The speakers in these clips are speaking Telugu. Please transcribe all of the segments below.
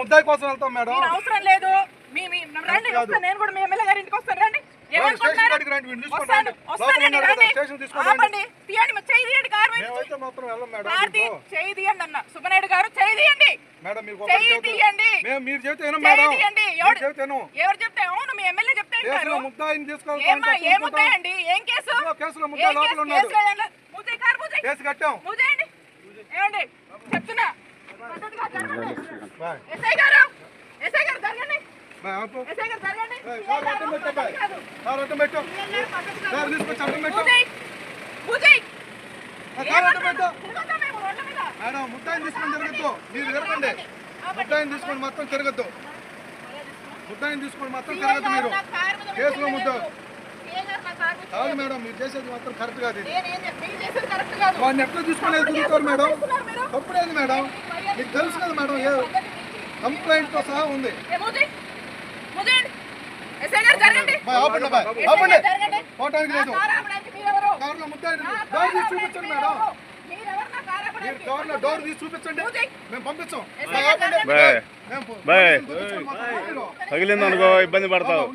ముద్దాయి కోసం వెళ్తాం మేడం. మీరు అవసరం లేదు. నేను కూడా మీ ఎమ్మెల్యే గారి ఇంటికి వస్తాను. రండి. మరి సుబ్బనాయుడు గారు చేయి తీయండి. మేడం మీరు చేయి ఒకటి చెబుతారు. తీయండి. మేము మీరు చెబితే వినం చేయి మేడం. తీయండి. మీరు ఎవరు చెబితే వినం. ఎవరు చెప్తే? అవును. ముద్దాయిని ఏం కేసు? కేసులో లోపల? ఉన్నాడు. ముద్దాయి కారు ముద్దాయి. కేసు కట్టాం. ముద్దాయండి. ఏమండి? చెప్తున్నా. పద్ధతిగా జరగండి. ఎస్ఐ గారు ఎస్ఐ గారు జరగండి? మేడం ముద్దాయిని తీసుకొని తిరగద్దు. మీరు తిరగండి. ముద్దాయిని తీసుకొని మొత్తం తిరగద్దు. ముద్దాయిని తీసుకొని సీఐ తిరగద్దు గారు మీరు. కేసులో ముద్ద. కాదు మేడం మీరు చేసేది మాత్రం కరెక్ట్ కాదు కరెక్ట్. వాడిని ఎట్లా తీసుకొని తిరుగుతారు మేడం? తప్పుడేంది మేడం. మీకు తెలుసు కదా మేడం ఏ కంప్లైంట్తో సహా ఉంది. ముద్దాయి. పోవటానికి లేదు? కార్లో ఆపడానికి చూపించండి మేడం మీరెవరు? మీరెవరు నా కారు మీరు డోర్ తీసి చూపించండి. మేము పంపించాం. పంపిరు. తగిలిందనుకో ఇబ్బంది పడతావు.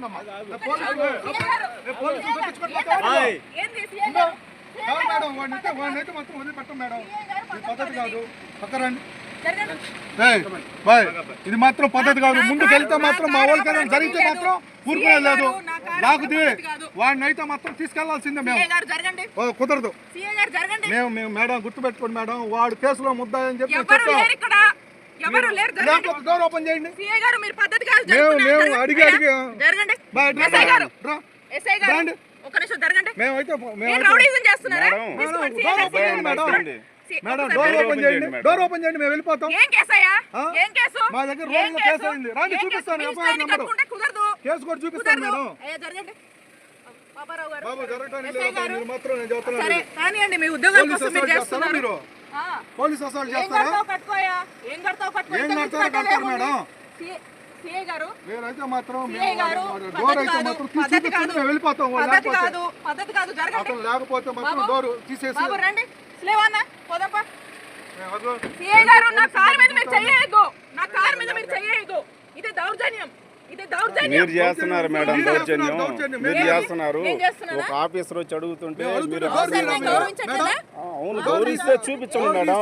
మేడం వాడిని అయితే వాడిని అయితే మొత్తం వదిలిపెట్టం మేడం. పద్ధతి కాదు. పక్కరండి బాయ్. ఇది మాత్రం పద్ధతి కాదు. ముందుకు వెళ్తే మాత్రం మా వాళ్ళకి జరిగితే మాత్రం ఊరుకునే లేదు లాగుది వాడిని అయితే మాత్రం తీసుకెళ్ళాల్సిందే మేము. కుదరదు. మేము మేము మేడం గుర్తుపెట్టుకోండి మేడం. వాడు కేసులో ముద్దాయని చెప్పి డోర్ ఓపెన్ చేయండి. మేము అడిగి అడిగి ఒక నిమిషం జరగండి. మేమైతే రౌడీజం చేస్తున్నారా? మేడం. డోర్ ఓపెన్ చేయండి డోర్ చేయండి మేము వెళ్ళిపోతాం. ఏం కేసయ్యా ఆ? ఏం కేసు? మా దగ్గర ఏం రోడ్లో కేసు? అయింది. రండి, ఏం కేసు? చూపిస్తాను, మీ FIR ఇష్టాన్ని నెంబరు. కట్టుకుంటే కుదరదు. కేసు కూడా చూపిస్తాను కుదరదు. మేడం. ఏ, జరగండి. బాబారావు గారు. బాబు జరగటానికి ఎస్ఐ లేదు గారు? మీరు మాత్రం నేను చెప్తున్నాను సరే కానివ్వండి మీ ఉద్యోగం పోలీస్ కోసం మీరు అసలు చేస్తారా చేస్తున్నారు. మీరు? ఆ. పోలీస్ అసలు ఏం కడతావు కట్టుకోయా? ఏం కడతావు కట్టుకో? ఏం కడతారో కడతారు. మేడం. సిఐ గారు మాత్రం సిఐ గారు డోర్ అయితే తీసి వెళ్ళిపోతాం పద్ధతి లేకపోతే కాదు పద్ధతి కాదు జరగండి. అతను లేకపోతే మాత్రం బాబు. డోర్ తీసేసి బాబు రండి. స్లేవన్నా పోదాపా మేము అదిగో సిఐ గారు నా కారు మీద మీరు నా కారు మీద మీరు చెయ్యదు ఇది దౌర్జన్యం. ఇది దౌర్జన్యం. మీరు చేస్తున్నారు మేడం మీరు దౌర్జన్యం. మీరు చేస్తున్నారు? ఒక ఆఫీసర్ వచ్చి అడుగుతుంటే మీరు అవును గౌరవిస్తే చూపించండి మేడం.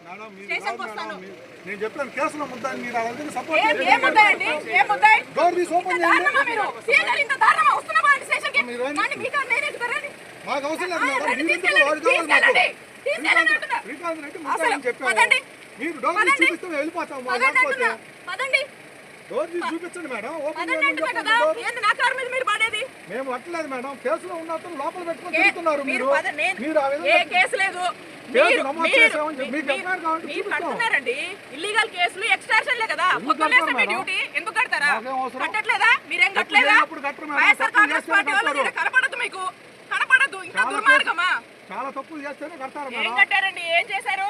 స్టేషన్కి వస్తాను. నేను చెప్పాను కేసులో మీరు సపోర్ట్ ఏం చేయండి. ఏం ముద్దాయండి ఏం ముద్దాయి? డోర్ తీసి ఓపెన్ ఇంత చేయండి. దారుణమా మీరు? సీఏ గారు ఇంత దారుణమా? వస్తున్నా బాండి స్టేషన్కి? మీరు రండి. కానీ మీకు నేనే ఎదుగుతారండి మాకు అవసరం లేదు ఆ, మేడం. రండి, మీరు ఎందుకు తీసుకెళ్ళండి, వాడు కావాలి మాకు. తీసుకెళ్ళండి, తీసుకెళ్ళండి అంటున్నా. శ్రీకాంత్ రెడ్డి అసలు ముద్దాయని చెప్పాము పదండి. మీరు డోర్ తీసి పదండి. చూపిస్తే మేము వెళ్ళిపోతాం పదండి లేకపోతే. అంటున్నా. పదండి. డోర్ తీసి చూపించండి మేడం. ఓపెన్ పదండి చేయమని అంటున్నా చెప్పండి కదా. డోర్. ఏంది నా కారు మీద మీరు పడేది? మేము అట్లేదు మేడం. కేసులో ఉన్న లోపల పెట్టుకొని తిరుగుతున్నారు మీరు మీరు. ఏ కేసు లేదు. కడుతున్నారండి. ఇల్లీగల్ కేసులు కదా. పొద్దున్నే? డ్యూటీ. ఎందుకు కడతారా? కట్టట్లేదా? మీరేం కట్టలేదా. వైఎస్ఆర్ కాంగ్రెస్ పార్టీ వాళ్ళు కనపడదు మీకు. కనపడదు. ఇంకా చాలా దుర్మార్గమా? చాలా తప్పులు చేస్తేనే కడతారు ఏం కట్టారండి? ఏం చేశారు?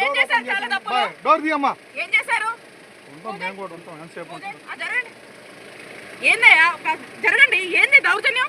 ఏం చేశారు? చాలా. తప్పులు. డోర్ తీయమ్మా. ఏం చేశారు? ఉంటాం మేము కూడా ఉంటాం. ఎంతసేపు ఉంటాం ఆ, జరగండి. ఏందయ్యా? జరగండి. ఏంది దౌర్జన్యం?